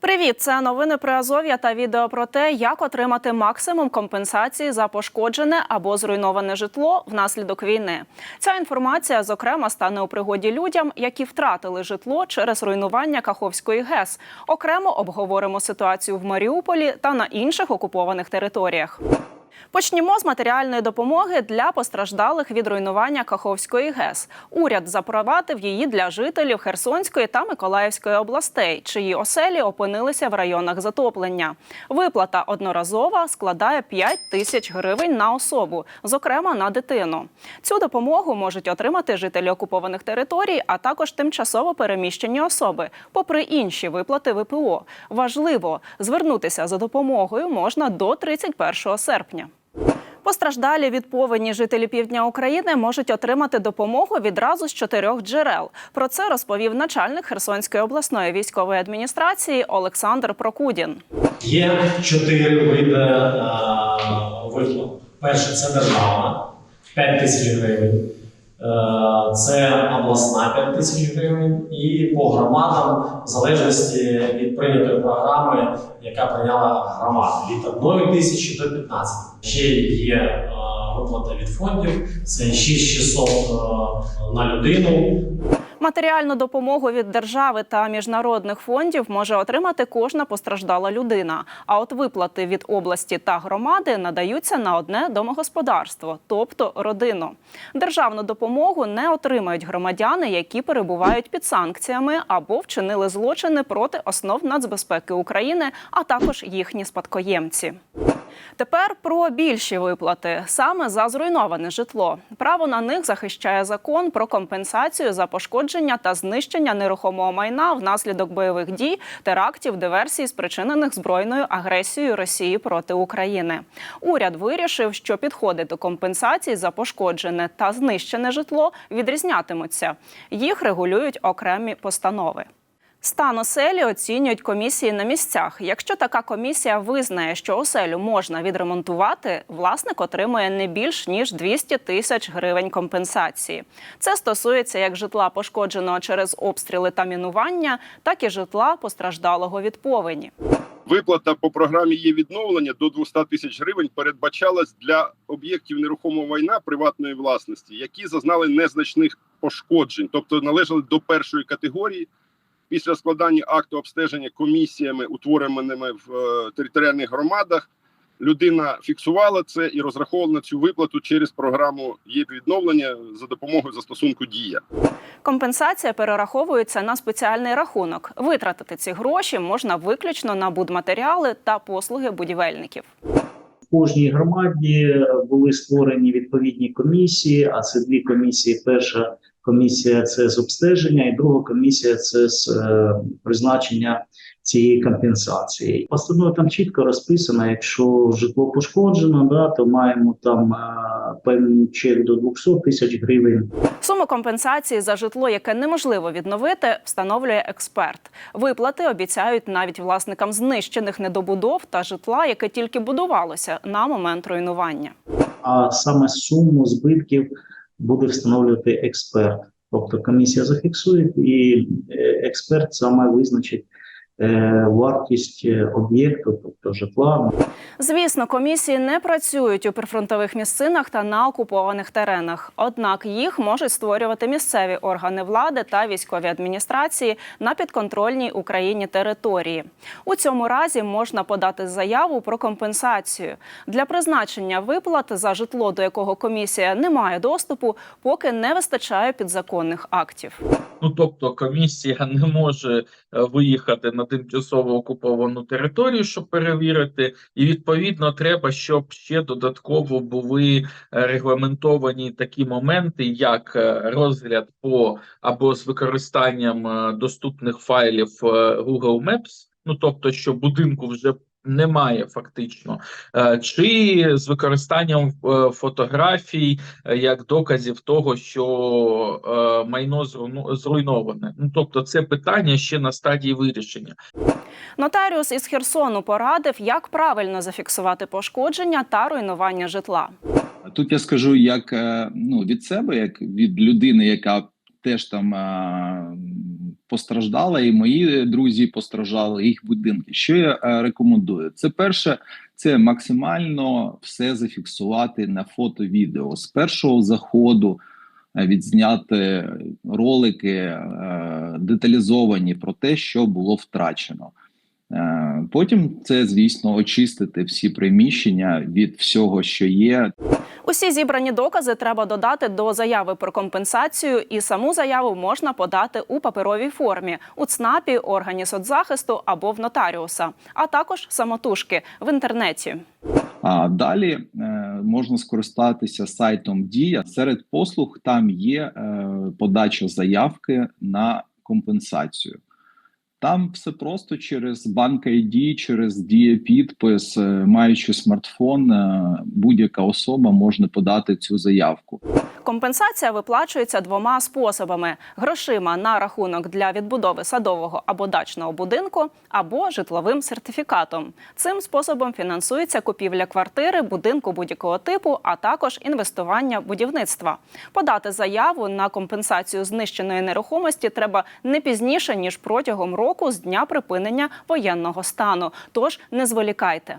Привіт, це новини про Азов'я та відео про те, як отримати максимум компенсації за пошкоджене або зруйноване житло внаслідок війни. Ця інформація, зокрема, стане у пригоді людям, які втратили житло через руйнування Каховської ГЕС. Окремо обговоримо ситуацію в Маріуполі та на інших окупованих територіях. Почнімо з матеріальної допомоги для постраждалих від руйнування Каховської ГЕС. Уряд запровадив її для жителів Херсонської та Миколаївської областей, чиї оселі опинилися в районах затоплення. Виплата одноразова складає 5 тисяч гривень на особу, зокрема на дитину. Цю допомогу можуть отримати жителі окупованих територій, а також тимчасово переміщені особи, попри інші виплати ВПО. Важливо звернутися за допомогою можна до 31 серпня. Постраждалі від повені жителі півдня України можуть отримати допомогу відразу з чотирьох джерел. Про це розповів начальник Херсонської обласної військової адміністрації Олександр Прокудін. Є чотири види е, виплат. Перше це державна 5 тисяч гривень. Е, Це обласна 5 тисяч гривень, і по громадам, в залежності від прийнятої програми, яка прийняла громада від 1 тисячі до 15. Ще є е, виплата від фондів, це 6600 е, на людину. Матеріальну допомогу від держави та міжнародних фондів може отримати кожна постраждала людина. А от виплати від області та громади надаються на одне домогосподарство, тобто родину. Державну допомогу не отримають громадяни, які перебувають під санкціями або вчинили злочини проти основ нацбезпеки України, а також їхні спадкоємці. Тепер про більші виплати саме за зруйноване житло. Право на них захищає закон про компенсацію за пошкодження та знищення нерухомого майна внаслідок бойових дій, терактів, диверсій, спричинених збройною агресією Росії проти України. Уряд вирішив, що підходи до компенсації за пошкоджене та знищене житло відрізнятимуться. Їх регулюють окремі постанови. Стан оселі оцінюють комісії на місцях. Якщо така комісія визнає, що оселю можна відремонтувати, власник отримує не більш ніж 200 тисяч гривень компенсації. Це стосується як житла пошкодженого через обстріли та мінування, так і житла постраждалого від повені. Виплата по програмі є відновлення до 200 тисяч гривень передбачалась для об'єктів нерухомого майна приватної власності, які зазнали незначних пошкоджень, тобто належали до першої категорії. Після складання акту обстеження комісіями, утвореними в е, територіальних громадах, людина фіксувала це і розраховувала на цю виплату через програму є відновлення за допомогою застосунку Дія. Компенсація перераховується на спеціальний рахунок. Витратити ці гроші можна виключно на будматеріали та послуги будівельників. В кожній громаді були створені відповідні комісії, а це дві комісії. Перша комісія це з обстеження, і друга комісія це з е, призначення цієї компенсації. Постанова там чітко розписано, якщо житло пошкоджено, да, то маємо там е, певний чек до 200 тисяч гривень. Суму компенсації за житло, яке неможливо відновити, встановлює експерт. Виплати обіцяють навіть власникам знищених недобудов та житла, яке тільки будувалося на момент руйнування. а саме суму збитків буде встановлювати експерт. Тобто комісія зафіксує, і е, експерт саме визначить вартість е, об'єкту, тобто житла. Звісно, комісії не працюють у прифронтових місцинах та на окупованих теренах. Однак їх можуть створювати місцеві органи влади та військові адміністрації на підконтрольній Україні території. У цьому разі можна подати заяву про компенсацію для призначення виплат за житло, до якого комісія не має доступу, поки не вистачає підзаконних актів. Ну тобто комісія не може е, виїхати на тимчасово окуповану територію, щоб перевірити, і відповідно треба, щоб ще додатково були е, регламентовані такі моменти, як е, розгляд по або з використанням е, доступних файлів Google Maps, ну тобто, що будинку вже немає фактично, Е, чи з використанням е, фотографій е, як доказів того, що майно зруйноване. Ну тобто, це питання ще на стадії вирішення. Нотаріус із Херсону порадив, як правильно зафіксувати пошкодження та руйнування житла. Тут я скажу як ну від себе, як від людини, яка теж там постраждала, і мої друзі постраждали, їх будинки. Що я е, рекомендую? Це перше, це максимально все зафіксувати на фото-відео з першого заходу. е, Відзняти ролики е, деталізовані про те, що було втрачено. Потім це, звісно, очистити всі приміщення від всього, що є, Усі зібрані докази треба додати до заяви про компенсацію, і саму заяву можна подати у паперовій формі у ЦНАПі, органі соцзахисту або в нотаріуса, а також самотужки в інтернеті. А далі е, можна скористатися сайтом Дія. Серед послуг там є е, подача заявки на компенсацію. Там все просто через банк ID, через Дія підпис, е, маючи смартфон, е, будь-яка особа може подати цю заявку. Компенсація виплачується двома способами: грошима на рахунок для відбудови садового або дачного будинку, або житловим сертифікатом. Цим способом фінансується купівля квартири, будинку будь-якого типу, а також інвестування будівництва. Подати заяву на компенсацію знищеної нерухомості треба не пізніше ніж протягом року з дня припинення воєнного стану. Тож не зволікайте.